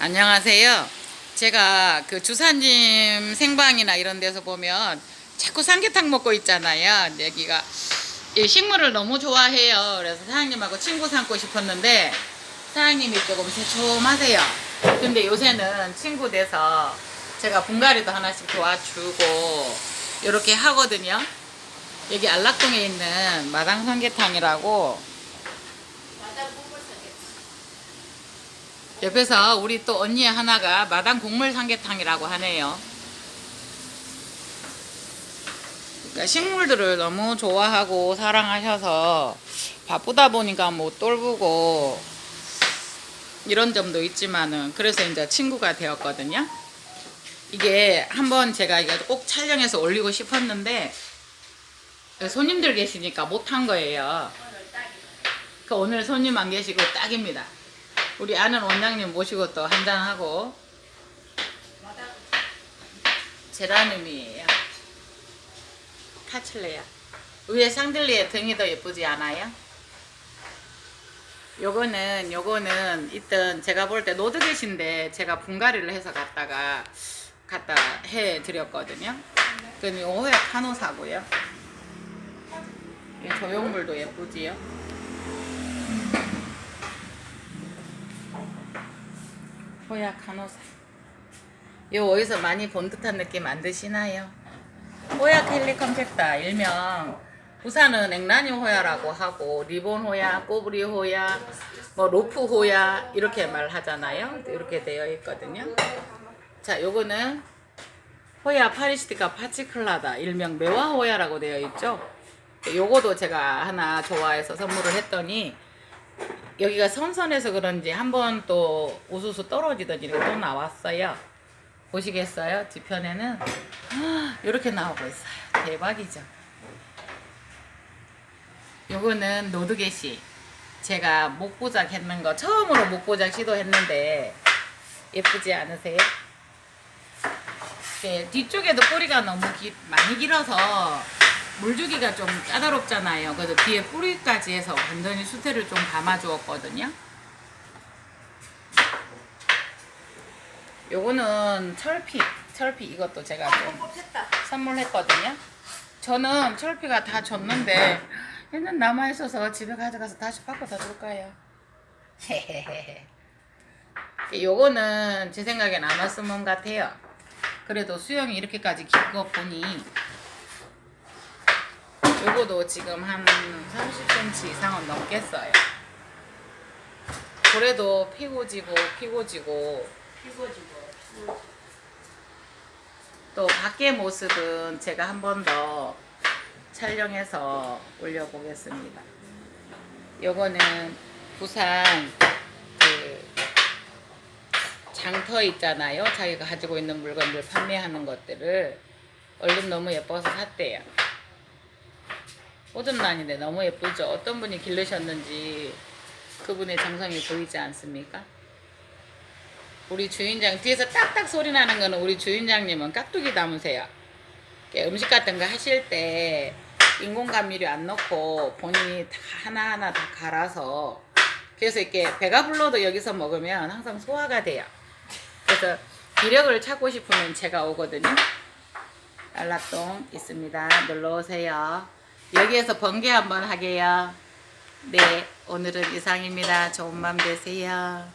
안녕하세요. 제가 그 주사님 생방이나 이런 데서 보면 자꾸 삼계탕 먹고 있잖아요. 여기가 이 식물을 너무 좋아해요. 그래서 사장님하고 친구 삼고 싶었는데 사장님이 조금 새초하세요. 근데 요새는 친구 돼서 제가 분갈이도 하나씩 도와주고 이렇게 하거든요. 여기 안락동에 있는 마당 삼계탕이라고 옆에서 우리 또 언니 하나가 마당 곡물 삼계탕이라고 하네요. 그러니까 식물들을 너무 좋아하고 사랑하셔서 바쁘다 보니까 못 돌보고 이런 점도 있지만은 그래서 이제 친구가 되었거든요. 이게 한번 제가 이거 꼭 촬영해서 올리고 싶었는데 손님들 계시니까 못한 거예요. 그 오늘 손님 안 계시고 딱입니다. 우리 아는 원장님 모시고 또 한잔하고 제라늄이에요. 카칠레야. 위에 샹들리에 등이 더 예쁘지 않아요? 요거는 요거는 있던 제가 볼 때 노드겟인데 제가 분갈이를 해서 갖다가 갖다 해 드렸거든요. 그럼 요 호야 카노사고요. 이 조형물도 예쁘지요. 호야 카노사. 요 어디서 많이 본 듯한 느낌 안 드시나요? 호야 캘리 컴팩다 일명 부산은 앵라니 호야라고 하고 리본 호야, 꼬부리 호야, 뭐 로프 호야 이렇게 말하잖아요. 이렇게 되어 있거든요. 자, 요거는 호야 파리시티카 파치클라다 일명 매화 호야라고 되어 있죠. 요거도 제가 하나 좋아해서 선물을 했더니 여기가 선선해서 그런지 한번 또 우수수 떨어지더니 또 나왔어요. 보시겠어요? 뒤편에는 이렇게 나오고 있어요. 대박이죠. 요거는 노드게시. 제가 목보작 했는 거 처음으로 목보작 시도했는데 예쁘지 않으세요? 네, 뒤쪽에도 뿌리가 너무 기- 많이 길어서 물 주기가 좀 까다롭잖아요. 그래서 뒤에 뿌리까지 해서 완전히 수태를 좀 감아주었거든요. 요거는 철피, 철피 이것도 제가 좀 선물했거든요. 저는 철피가 다 줬는데 얘는 남아 있어서 집에 가져가서 다시 바꿔다 줄까요? 요거는 제 생각엔 안 왔으면 같아요. 그래도 수영이 이렇게까지 긴 거 보니 요거도 지금 한 30cm 이상은 넘겠어요. 그래도 피고 지고 피고 지고 또 밖의 모습은 제가 한 번 더 촬영해서 올려보겠습니다. 요거는 부산 그 장터 있잖아요. 자기가 가지고 있는 물건들 판매하는 것들을 얼른 너무 예뻐서 샀대요. 호든란인데 너무 예쁘죠. 어떤 분이 기르셨는지 그분의 정성이 보이지 않습니까? 우리 주인장 뒤에서 딱딱 소리 나는 거는 우리 주인장님은 깍두기 담으세요. 음식 같은 거 하실 때 인공 감미료 안 넣고 본인이 다 하나하나 다 갈아서 그래서 이렇게 배가 불러도 여기서 먹으면 항상 소화가 돼요. 그래서 기력을 찾고 싶으면 제가 오거든요. 안락동 있습니다. 놀러 오세요. 여기에서 번개 한번 하게요. 네, 오늘은 이상입니다. 좋은 밤 되세요.